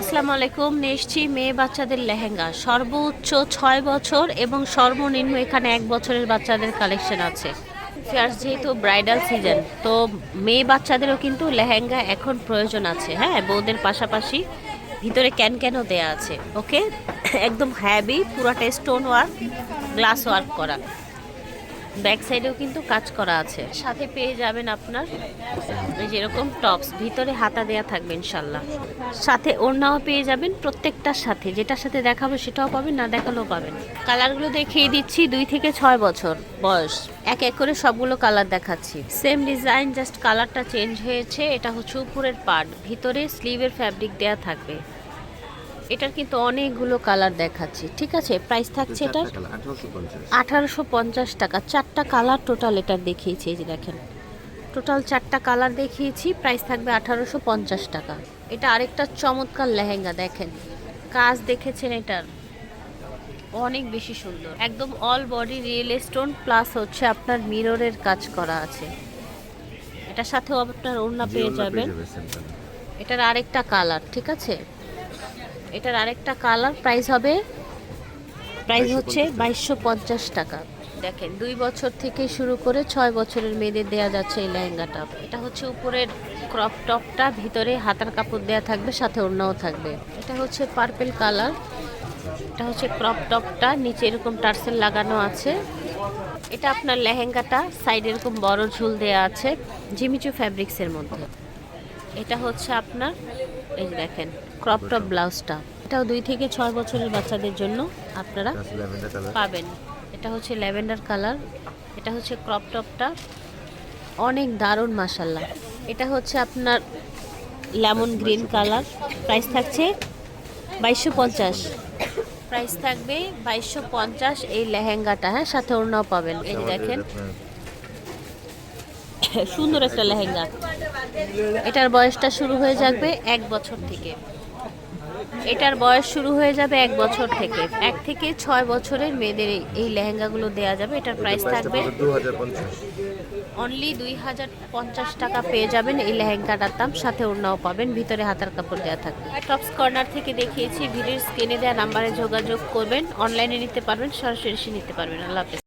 আসসালামু আলাইকুম নিয়ে মেয়ে বাচ্চাদের লেহেঙ্গা। সর্বোচ্চ ছয় বছর এবং সর্বনিম্ন এখানে এক বছরের বাচ্চাদের কালেকশন আছে। ফার্স্ট যেহেতু ব্রাইডাল সিজন তো মেয়ে বাচ্চাদেরও কিন্তু লেহেঙ্গা এখন প্রয়োজন আছে। হ্যাঁ বউদের পাশাপাশি ভিতরে ক্যান ক্যানও দেওয়া আছে। ওকে একদম হ্যাভি পুরাটা স্টোন ওয়ার্ক গ্লাস ওয়ার্ক করা। ব্যাক সাইডেও কিন্তু কাজ করা আছে। সাথে পেয়ে যাবেন আপনার যেরকম টপস, ভিতরে হাতা দেয়া থাকবে ইনশাল্লাহ। সাথে ওড়নাও পেয়ে যাবেন প্রত্যেকটার সাথে, যেটার সাথে দেখাবো সেটাও পাবেন, না দেখালেও পাবেন। কালারগুলো দেখিয়ে দিচ্ছি, দুই থেকে ছয় বছর বয়স। এক এক করে সবগুলো কালার দেখাচ্ছি। সেম ডিজাইন, জাস্ট কালারটা চেঞ্জ হয়েছে, এটা হচ্ছে উপরের পার্ট। ভিতরে স্লিভের ফ্যাব্রিক দেয়া থাকবে। এটার কিন্তু অনেকগুলো কালার দেখাচ্ছি ঠিক আছে? প্রাইস থাকছে এটার আঠারোশো পঞ্চাশ। টাকা চারটা কালার টোটাল এটার দেখিয়েছি এই যে দেখেন। টোটাল চারটা কালার দেখিয়েছি প্রাইস থাকবে আঠারোশো পঞ্চাশ টাকা। এটা আরেকটা চমৎকার লেহেঙ্গা দেখেন। কাজ দেখেছেন এটার? অনেক বেশি সুন্দর। একদম all body real stone plus হচ্ছে আপনার মিররের কাজ করা আছে। এটার সাথেও আপনার ওড়না পেয়ে যাবেন। এটার আরেকটা কালার ঠিক আছে? এটার আরেকটা কালার প্রাইস হবে প্রাইস হচ্ছে বাইশশো পঞ্চাশ টাকা। দেখেন দুই বছর থেকে শুরু করে ছয় বছরের মেয়েদের দেয়া যাচ্ছে এই লেহেঙ্গাটা। এটা হচ্ছে উপরের ক্রপ টপটা ভিতরে হাতার কাপড় দেয়া থাকবে সাথে ওড়নাও থাকবে। এটা হচ্ছে পার্পেল কালার এটা হচ্ছে ক্রপ টপটা নিচে এরকম টার্সেল লাগানো আছে। এটা আপনার লেহেঙ্গাটা সাইডে এরকম বড় ঝুল দেয়া আছে জিমিচু ফ্যাব্রিক্সের মধ্যে। এটা হচ্ছে আপনার এই যে দেখেন ক্রপ টপ ব্লাউজটা এটাও দুই থেকে ছয় বছরের বাচ্চাদের জন্য আপনারা পাবেন। এটা হচ্ছে ল্যাভেন্ডার কালার এটা হচ্ছে ক্রপ টপটা অনেক দারুণ মাসাল্লাহ এটা হচ্ছে আপনার লেমন গ্রিন কালার প্রাইস থাকছে বাইশশো পঞ্চাশ। প্রাইস থাকবে বাইশশো পঞ্চাশ এই লেহেঙ্গাটা হ্যাঁ? সাথে ওড়নাও পাবেন। এই দেখেন। সুন্দর একটা লেহেঙ্গা। এটার বয়সটা শুরু হয়ে যাবে এক বছর থেকে। এটার বয়স শুরু হয়ে যাবে এক বছর থেকে। এক থেকে ছয় বছরের মেয়েদের এই- লেহেঙ্গাগুলো দেওয়া যাবে। এটার প্রাইস থাকবে অনলি দুই হাজার পঞ্চাশ টাকা পেয়ে যাবেন এই লেহেঙ্গাটার দাম। সাথে ওড়নাও পাবেন ভিতরে হাতার কাপড় দেওয়া থাকবে। টপস কর্নার থেকে দেখিয়েছি ভিডিওর স্ক্রিনে দেওয়া নাম্বারে যোগাযোগ করবেন। অনলাইনে নিতে পারবেন সরাসরি নিতে পারবেন। আল্লাহ হাফেজ।